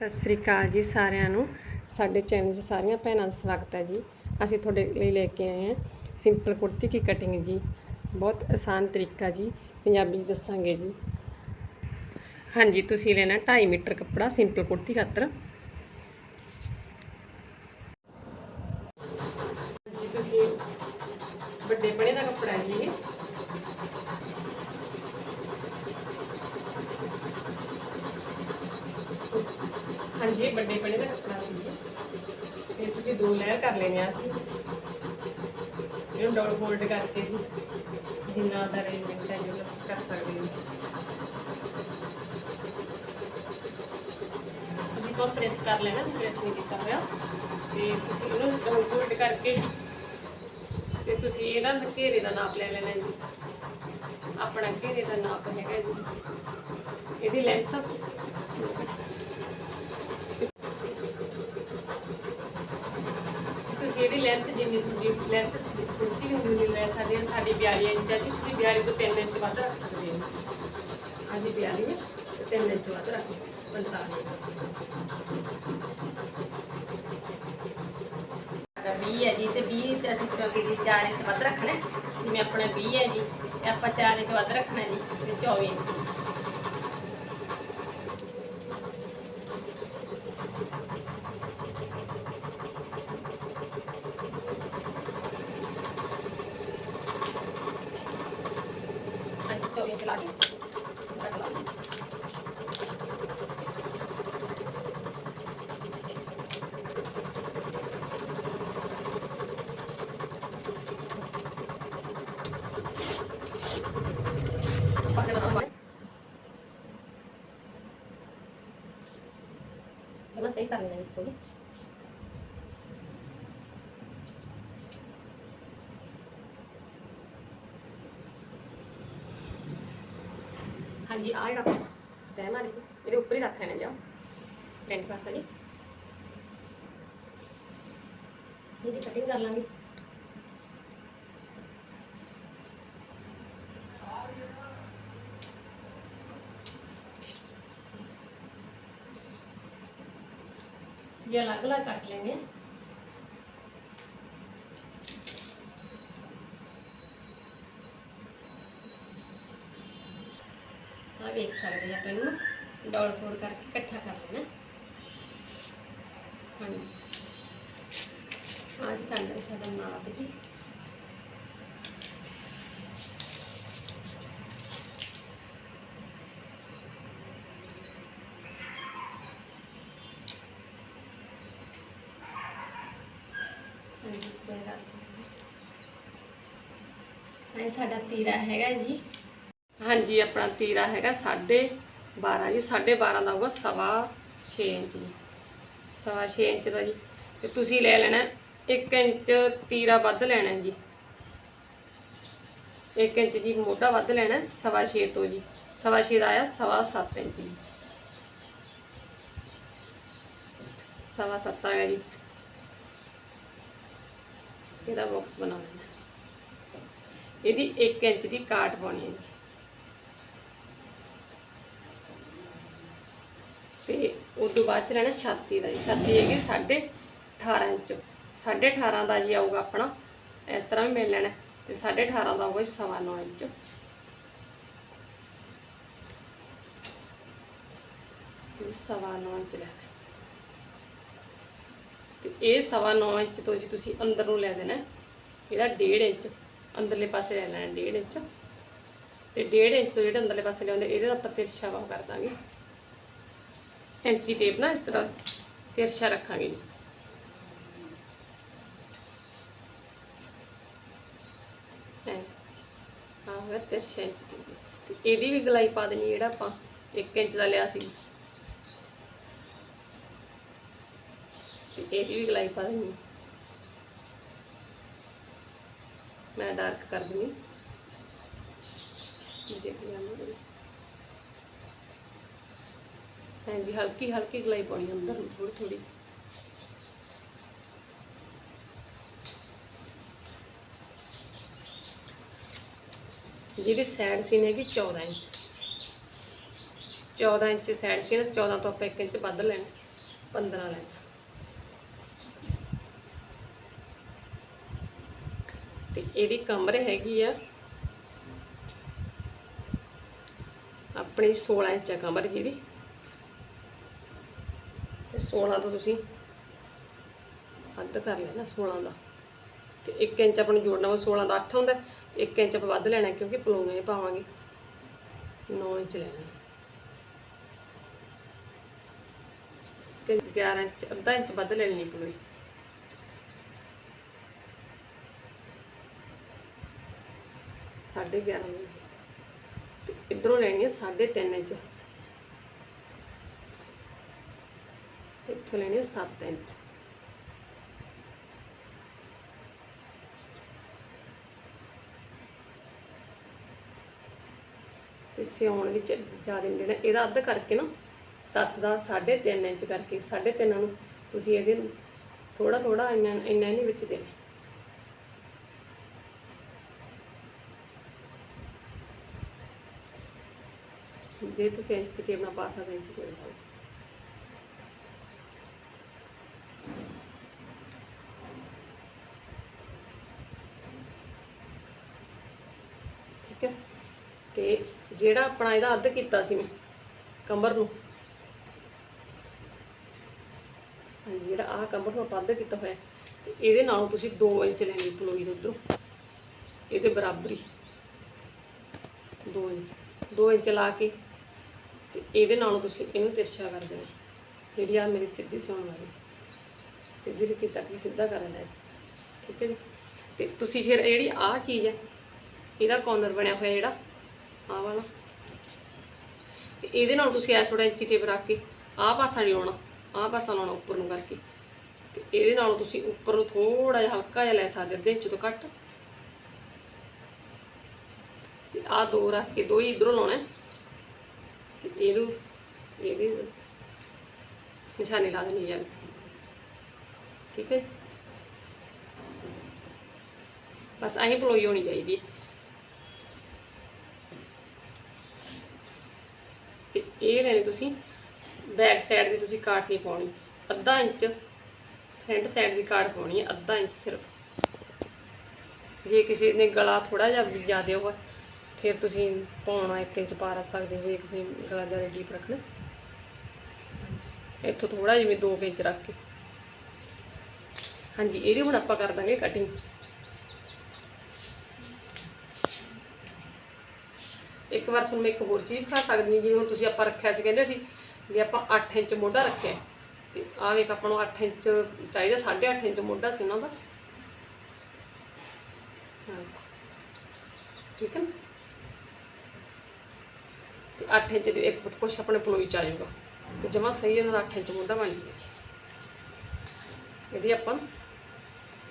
ਸਤਿ ਸ੍ਰੀ ਅਕਾਲ ਜੀ ਸਾਰਿਆਂ ਨੂੰ। ਸਾਡੇ ਚੈਨਲ 'ਚ ਸਾਰੀਆਂ ਭੈਣਾਂ ਦਾ ਸਵਾਗਤ ਹੈ ਜੀ। ਅਸੀਂ ਤੁਹਾਡੇ ਲਈ ਲੈ ਕੇ ਆਏ ਹਾਂ ਸਿੰਪਲ ਕੁੜਤੀ ਕੀ ਕਟਿੰਗ ਜੀ। ਬਹੁਤ ਆਸਾਨ ਤਰੀਕਾ ਜੀ, ਪੰਜਾਬੀ 'ਚ ਦੱਸਾਂਗੇ ਜੀ। ਹਾਂਜੀ, ਤੁਸੀਂ ਲੈਣਾ 2.5 ਮੀਟਰ ਕੱਪੜਾ ਸਿੰਪਲ ਕੁੜਤੀ ਖਾਤਰ। ਜੀ ਤੁਸੀਂ ਵੱਡੇ ਬਣੇ ਦਾ ਕੱਪੜਾ ਹੈ ਜੀ ਇਹ। ਇਹ ਵੱਡੇ ਬਣੇ ਦਾ ਕੱਪੜਾ ਸੀ। ਜੀ ਤੁਸੀਂ ਦੋ ਲੇਅਰ ਕਰ ਲੈਣੇ ਆ ਅਸੀਂ। ਇਹਨੂੰ ਡਬਲ ਫੋਲਡ ਕਰਕੇ ਜੀ। ਜਿੰਨਾ ਦਾ ਅਰੇਂਜਮੈਂਟ ਹੈ ਜੋ ਤੁਸੀਂ ਕਰ ਸਕਦੇ ਹੋ। ਤੁਸੀਂ ਕੋ ਪ੍ਰੈਸ ਕਰ ਲੈਣਾ ਪ੍ਰੈਸ ਨਹੀਂ ਕੀਤਾ ਹੋਇਆ। ਤੇ ਤੁਸੀਂ ਇਹਨੂੰ ਡਬਲ ਫੋਲਡ ਕਰਕੇ ਤੇ ਤੁਸੀਂ ਇਹਦਾ ਘੇਰੇ ਦਾ ਨਾਪ ਲੈ ਲੈਣਾ ਜੀ। ਆਪਣਾ ਘੇਰੇ ਦਾ ਨਾਪ ਹੈਗਾ ਜੀ। ਇਹਦੀ ਲੈਂਥ ਤੁਸੀਂ ਲੈਂਥ ਜਿੰਨੀ ਤੁਹਾਡੀ ਲੈਂਥ ਕੁੜਤੀ ਹੁੰਦੀ ਉਨੀ ਲੈ ਸਕਦੇ ਹੋ ਸਾਡੀ 42 ਇੰਚ ਹੈ ਜੀ। ਤੁਸੀਂ 42 ਤੋਂ 3 ਇੰਚ ਵੱਧ ਰੱਖ ਸਕਦੇ ਹੋ। ਹਾਂਜੀ 42 ਤੇ 3 ਇੰਚ ਵੱਧ ਰੱਖੋ 45 20 ਹੈ ਜੀ, ਤੇ 20 ਤੇ ਅਸੀਂ ਕਿਉਂਕਿ ਜੀ 4 ਇੰਚ ਵੱਧ ਰੱਖਣਾ ਜਿਵੇਂ ਆਪਣਾ 20 ਹੈ ਜੀ, ਤੇ ਆਪਾਂ 4 ਇੰਚ ਵੱਧ ਰੱਖਣਾ ਜੀ, ਤੇ 24 ਇੰਚ। ਜੀ। ਹਾਂਜੀ 24 ਇੰਚ ਲਾ ਕੇ ਕੱਟ ਲਾ ਪਾ ਦੇਣਾ ਜਮਾ ਸਹੀ ਕਰ ਲੈਣਾ ਜੀ ਕੋਈ ਹਾਂਜੀ ਆ ਜਿਹੜਾ ਤੈ ਮਾਰੀ ਸੀ ਇਹਦੇ ਉੱਪਰ ਹੀ ਰੱਖ ਲੈਣਾ ਜਾਓ ਫਰੰਟ ਪਾਸਾ ਜੀ ਇਹਦੀ ਕਟਿੰਗ ਕਰ ਲਾਂਗੇ ये अलग अलग काट लेंगे ਆ ਸਕਦੇ ਆਪਾਂ ਇਹਨੂੰ ਡੌਲ ਫੋੜ ਕਰਕੇ ਇਕੱਠਾ ਕਰ ਲੈਣਾ। ਹਾਂਜੀ। ਆਹ ਸੀ ਕਰਨਾ ਸਾਡਾ ਨਾਪ ਜੀ। ਇਹ ਸਾਡਾ ਤੀਰਾ ਹੈਗਾ ਜੀ। ਹਾਂਜੀ, ਆਪਣਾ ਤੀਰਾ ਹੈਗਾ 12.5 ਜੀ 12.5 ਦਾ ਹੋਊਗਾ ਸਵਾ 6 ਇੰਚ ਜੀ। ਸਵਾ 6 ਇੰਚ ਦਾ ਜੀ। ਤੇ ਤੁਸੀਂ ਲੈ ਲੈਣਾ 1 ਇੰਚ ਤੀਰਾ ਵੱਧ ਲੈਣਾ ਜੀ। 1 ਇੰਚ ਜੀ ਮੋਢਾ ਵੱਧ ਲੈਣਾ ਸਵਾ 6 ਤੋਂ ਜੀ। ਸਵਾ 6 ਦਾ ਆਇਆ ਸਵਾ 7 ਇੰਚ ਜੀ। ਸਵਾ 7 ਆਇਆ ਜੀ। ਇਹਦਾ ਬਾਕਸ ਬਣਾ ਲੈਣਾ ਇਹਦੀ 1 ਇੰਚ ਦੀ ਕਾਟ ਪਾਉਣੀ ਹੈ ਜੀ। ਉਸ ਤੋਂ ਬਾਅਦ ਚ ਲੈਣਾ ਛਾਤੀ ਦਾ ਜੀ। ਛਾਤੀ ਹੈਗੀ 18.5 ਇੰਚ। 18.5 ਦਾ ਜੀ ਆਊਗਾ ਆਪਣਾ, ਇਸ ਤਰ੍ਹਾਂ ਵੀ ਮਿਲ ਲੈਣਾ। ਤੇ 18.5 ਦਾ ਆਊਗਾ ਜੀ ਸਵਾ 9 ਇੰਚ। ਤੇ ਸਵਾ 9 ਇੰਚ ਲੈਣਾ ਤੇ ਇਹ ਸਵਾ 9 ਇੰਚ ਤੋਂ ਜੀ ਤੁਸੀਂ ਅੰਦਰ ਨੂੰ ਲੈ ਦੇਣਾ। ਇਹਦਾ 1.5 ਇੰਚ। ਅੰਦਰਲੇ ਪਾਸੇ ਲੈ ਲੈਣਾ 1.5 ਇੰਚ। ਤੇ 1.5 ਇੰਚ ਤੋਂ ਜਿਹੜੇ ਅੰਦਰਲੇ ਪਾਸੇ ਲਿਆਉਂਦੇ, ਇਹਦੇ ਦਾ ਆਪਾਂ ਤਿਰਛਾ ਵਾ ਕਰ ਦਾਂਗੇ। ਇੰਚੀ ਟੇਪ ਨਾ ਇਸ ਤਰ੍ਹਾਂ ਤਿਰਛਾ ਰੱਖਾਂਗੇ ਜੀ। ਆਹ ਤਿਰਛਾ ਇੰਚ ਟੇਪ ਤੇ ਇਹਦੀ ਵੀ ਗਲਾਈ ਪਾ ਦੇਣੀ ਜਿਹੜਾ ਆਪਾਂ 1 ਇੰਚ ਦਾ ਲਿਆ ਸੀ। ਤੇ ਇਹਦੀ ਵੀ ਗਲਾਈ ਪਾ ਦੇਣੀ। ਮੈਂ ਡਾਰਕ ਕਰ ਦਿੰਦੀ। ਦੇਖ ਲਿਆ ਹਾਂਜੀ, ਹਲਕੀ ਹਲਕੀ ਗਲਾਈ ਪਾਉਣੀ ਅੰਦਰ ਨੂੰ ਥੋੜੀ ਥੋੜੀ ਜਿਹਦੀ ਸਾਈਡ ਸੀਨ ਹੈਗੀ 14 ਇੰਚ। 14 ਇੰਚ ਸਾਈਡ ਸੀਨ 14 ਤੋਂ ਆਪਾਂ 1 ਇੰਚ ਵੱਧ ਲੈਣਾ 15 ਲੈਣਾ। ਤੇ ਇਹਦੀ ਕਮਰ ਹੈਗੀ ਆ, ਆਪਣੀ 16 ਇੰਚ ਕਮਰ ਜਿਹਦੀ। ਤੇ 16 ਤੋਂ ਤੁਸੀਂ ਅੱਧ ਕਰ ਲੈਣਾ 16 ਦਾ। ਤੇ 1 ਇੰਚ ਆਪਾਂ ਨੂੰ ਜੋੜਨਾ ਵਾ 16 ਦਾ 8 ਹੁੰਦਾ ਤੇ 1 ਇੰਚ ਆਪਾਂ ਵੱਧ ਲੈਣਾ ਕਿਉਂਕਿ ਪਲੂਵੇਂ ਪਾਵਾਂਗੇ। 9 ਇੰਚ ਲੈਣਾ। ਤੇ 11 ਇੰਚ, ਅੱਧਾ ਇੰਚ ਵੱਧ ਲੈਣੀ ਪਲੂਈ ਸਾਢੇ 11 ਤੇ ਇਧਰੋਂ ਲੈਣੀ ਹੈ ਸਾਢੇ 3 ਇੰਚ। ਇੱਥੋਂ ਲੈਣੀ ਹੈ 7 ਇੰਚ ਤੇ ਸਿਉਣ ਵਿੱਚ ਜ਼ਿਆਦਾ ਨਹੀਂ ਦੇਣਾ ਇਹਦਾ ਅੱਧ ਕਰਕੇ ਨਾ 7 ਦਾ 3.5 ਇੰਚ ਕਰਕੇ 3.5 ਨੂੰ ਤੁਸੀਂ ਇਹਦੇ ਥੋੜਾ ਥੋੜਾ ਇੰਨਾ ਇੰਨਾ ਨਹੀਂ ਵਿੱਚ ਦੇਣਾ। ਜੇ ਤੁਸੀਂ ਇੰਚ ਕੇ ਆਪਣਾ ਪਾ ਸਕਦੇ ਇੰਚ ਕੇ ਪਾਓ ਠੀਕ ਹੈ ਤੇ ਜਿਹੜਾ ਆਪਣਾ ਇਹਦਾ ਅੱਧ ਕੀਤਾ ਸੀ ਮੈਂ ਕਮਰ ਨੂੰ। ਹਾਂਜੀ, ਜਿਹੜਾ ਆਹ ਕਮਰ ਨੂੰ ਆਪਾਂ ਅੱਧ ਕੀਤਾ ਹੋਇਆ, ਤੇ ਇਹਦੇ ਨਾਲੋਂ ਤੁਸੀਂ 2 ਇੰਚ ਲੈਣੀ ਪਲੋਈ ਦੇ ਉਧਰੋਂ। ਇਹਦੇ ਬਰਾਬਰੀ 2 ਇੰਚ 2 ਇੰਚ ਲਾ ਕੇ, ਤੇ ਇਹਦੇ ਨਾਲੋਂ ਤੁਸੀਂ ਇਹਨੂੰ ਤਿਰਛਾ ਕਰ ਦੇਣਾ। ਜਿਹੜੀ ਆ ਮੇਰੀ ਸਿੱਧੀ ਸਿਉਣ ਵਾਲੀ। ਸਿੱਧੀ ਲਿਖੀ ਤੱਕ ਹੀ ਸਿੱਧਾ ਕਰ ਲੈਣਾ ਇਸ ਠੀਕ ਹੈ ਜੀ? ਤੇ ਤੁਸੀਂ ਫਿਰ ਜਿਹੜੀ ਆਹ ਚੀਜ਼ ਹੈ, ਇਹਦਾ ਕੋਰਨਰ ਬਣਿਆ ਹੋਇਆ ਜਿਹੜਾ ਆਹ ਵਾਲਾ। ਤੇ ਇਹਦੇ ਨਾਲ ਤੁਸੀਂ ਐਸ ਥੋੜਾ ਇੰਚੀ ਟੇਪ ਰੱਖ ਕੇ ਆਹ ਪਾਸਾ ਨਹੀਂ ਲਾਉਣਾ, ਆਹ ਪਾਸਾ ਲਾਉਣਾ ਉੱਪਰ ਨੂੰ ਕਰਕੇ। ਤੇ ਇਹਦੇ ਨਾਲ ਤੁਸੀਂ ਉੱਪਰ ਨੂੰ ਥੋੜਾ ਜਿਹਾ ਹਲਕਾ ਜਿਹਾ ਲੈ ਸਕਦੇ ਅੱਧੇ ਇੰਚ ਤੋਂ ਘੱਟ। ਤੇ ਆਹ ਦੋ ਰੱਖ ਕੇ, ਦੋ ਹੀ ਇਧਰੋਂ ਲਾਉਣਾ ਹੈ। ਤੇ ਇਹਨੂੰ, ਇਹਦੀ ਨਿਸ਼ਾਨੀ ਲਾ ਦੇਣੀ ਯਾਰ ਠੀਕ ਹੈ? ਬਸ ਐਂ ਪਲੋਈ ਹੋਣੀ ਚਾਹੀਦੀ ਹੈ। ਇਹ ਲੈਣੀ ਤੁਸੀਂ ਬੈਕ ਸਾਈਡ ਦੀ ਤੁਸੀਂ ਕਾਟ ਨਹੀਂ ਪਾਉਣੀ, ਅੱਧਾ ਇੰਚ ਫਰੰਟ ਸਾਈਡ ਦੀ ਕਾਟ ਪਾਉਣੀ ਹੈ, ਅੱਧਾ ਇੰਚ ਸਿਰਫ। ਜੇ ਕਿਸੇ ਨੇ ਗਲਾ ਥੋੜਾ ਜਿਹਾ ਵੀ ਜ਼ਿਆਦਾ ਹੋਵੇ ਫਿਰ ਤੁਸੀਂ ਪਾਉਣਾ 1 ਇੰਚ ਪਾ ਰੱਖ ਸਕਦੇ ਜੇ ਕਿਸੇ ਨੇ ਗਲਾ ਜ਼ਿਆਦਾ ਡੀਪ ਰੱਖਣਾ। ਇੱਥੋਂ ਥੋੜਾ ਜਿਵੇਂ 2 ਇੰਚ ਰੱਖ ਕੇ। ਹਾਂਜੀ, ਇਹਦੀ ਹੁਣ ਆਪਾਂ ਕਰ ਦਾਂਗੇ ਕਟਿੰਗ ਇੱਕ ਵਾਰ ਤੁਹਾਨੂੰ ਮੈਂ ਇੱਕ ਹੋਰ ਚੀਜ਼ ਦਿਖਾ ਸਕਦੀ ਹਾਂ, ਜਿਵੇਂ ਹੁਣ ਤੁਸੀਂ ਆਪਾਂ ਰੱਖਿਆ ਸੀ, ਕਹਿੰਦੇ ਸੀ ਵੀ ਆਪਾਂ 8 ਇੰਚ ਮੋਢਾ ਰੱਖਿਆ ਹੈ। ਤੇ ਆਹ ਵੇਖ, ਆਪਾਂ ਨੂੰ 8 ਇੰਚ ਚਾਹੀਦਾ 8.5 ਇੰਚ ਮੋਢਾ ਸੀ ਉਹਨਾਂ ਦਾ। ਠੀਕ ਹੈ ਨਾ? ਤੇ 8 ਇੰਚ ਦੀ ਇੱਕ ਕੁਛ ਆਪਣੇ ਪਲੋਈ ਚ ਆ ਜਾਊਗਾ। ਤੇ ਜਮਾ ਸਹੀ ਇਹਨਾਂ ਦਾ 8 ਇੰਚ ਮੋਢਾ ਬਣ ਗਿਆ ਇਹਦੀ ਆਪਾਂ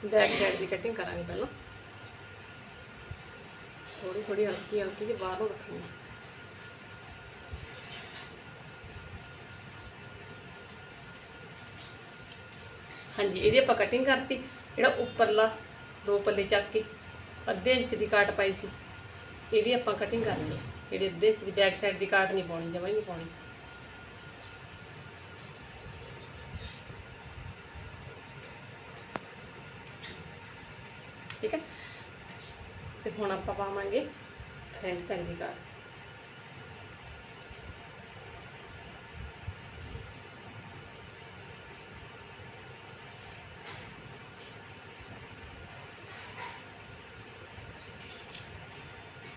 ਬੈਕ ਸਾਈਡ ਦੀ ਕਟਿੰਗ ਕਰਾਂਗੇ ਪਹਿਲਾਂ। ਥੋੜੀ ਥੋੜੀ ਹਲਕੀ ਹਲਕੀ ਜਿਹੀ ਬਾਹਰੋਂ ਰੱਖਣੀ ਹਾਂਜੀ, ਇਹਦੀ ਆਪਾਂ ਕਟਿੰਗ ਕਰਤੀ, ਜਿਹੜਾ ਉੱਪਰਲਾ ਦੋ ਪੱਲੇ ਚੱਕ ਕੇ ਅੱਧੇ ਇੰਚ ਦੀ ਕਾਟ ਪਾਈ ਸੀ, ਇਹਦੀ ਆਪਾਂ ਕਟਿੰਗ ਕਰਨੀ ਹੈ ਜਿਹੜੀ ਅੱਧੇ ਇੰਚ ਦੀ ਬੈਕ ਸਾਈਡ ਦੀ ਕਾਟ ਨਹੀਂ ਪਾਉਣੀ, ਜਮਾਂ ਹੀ ਨਹੀਂ ਪਾਉਣੀ। ਤੇ ਹੁਣ ਆਪਾਂ ਪਾਵਾਂਗੇ ਫਰੰਟ ਸਾਈਡ ਦੀ ਕਾਟ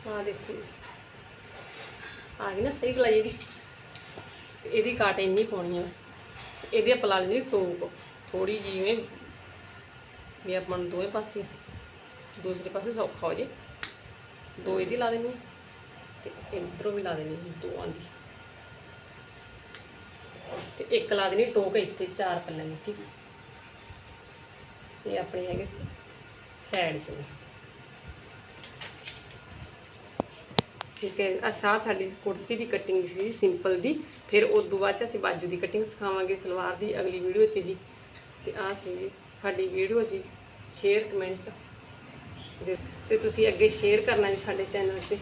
ਆ ਦੇਖੋ ਆ ਗਈ ਨਾ ਸਹੀ ਗਲਾਈ ਇਹਦੀ। ਇਹਦੀ ਕਾਟ ਇੰਨੀ ਪਾਉਣੀ ਹੈ ਬਸ। ਇਹਦੀ ਆਪਾਂ ਲਾ ਲੈਣੀ ਟੋਪ। ਥੋੜੀ ਜਿਹੀ ਜਿਵੇਂ ਵੀ ਆਪਾਂ ਨੂੰ ਦੋਵੇਂ ਪਾਸੇ। ਦੂਸਰੇ ਪਾਸੇ ਸੌਖਾ ਹੋ ਜੇ। ਦੋ ਇਹਦੀ ਲਾ ਦੇਣੀ ਹੈ ਤੇ ਇਧਰੋਂ ਵੀ ਲਾ ਦੇਣੀ ਹੈ ਦੋਵਾਂ ਦੀ। ਤੇ ਇੱਕ ਲਾ ਦੇਣੀ ਟੋਕ ਇੱਥੇ ਚਾਰ ਪੱਲੇ ਨੂੰ, ਠੀਕ ਇਹ ਆਪਣੇ ਹੈਗੇ ਸੀ ਸਾਈਡ ਸੀ ਠੀਕ ਹੈ, ਆਹ ਸਾਹ ਸਾਡੀ ਕੁੜਤੀ ਦੀ ਕਟਿੰਗ ਸੀ ਸਿੰਪਲ ਦੀ। ਫਿਰ ਉਸ ਤੋਂ ਬਾਅਦ 'ਚ ਅਸੀਂ ਬਾਜੂ ਦੀ ਕਟਿੰਗ ਸਿਖਾਵਾਂਗੇ, ਸਲਵਾਰ ਦੀ ਅਗਲੀ ਵੀਡੀਓ 'ਚ ਜੀ। ਤੇ ਆਹ ਸੀ ਜੀ, ਸਾਡੀ ਵੀਡੀਓ ਜੀ ਸ਼ੇਅਰ ਕਮੈਂਟ ਤੇ ਤੁਸੀਂ ਅੱਗੇ ਸ਼ੇਅਰ ਕਰਨਾ ਜੀ ਸਾਡੇ ਚੈਨਲ ਤੇ।